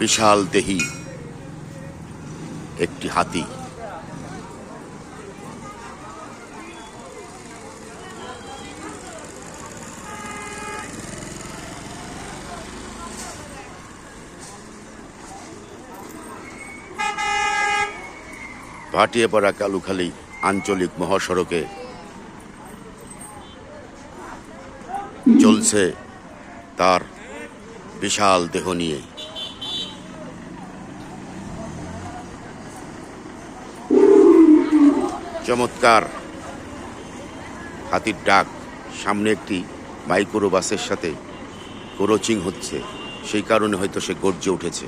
বিশাল দেহি একটি হাতি। ভাটিয়াপাড়া কালুখালী আঞ্চলিক মহাসড়কে চলছে তার বিশাল দেহ নিয়ে। চমৎকার। হাতির ডাক, সামনে একটি মাইক্রো বাসের সাথে ক্রোচিং হচ্ছে। সেই কারণে হয়তো সে গর্জে উঠেছে।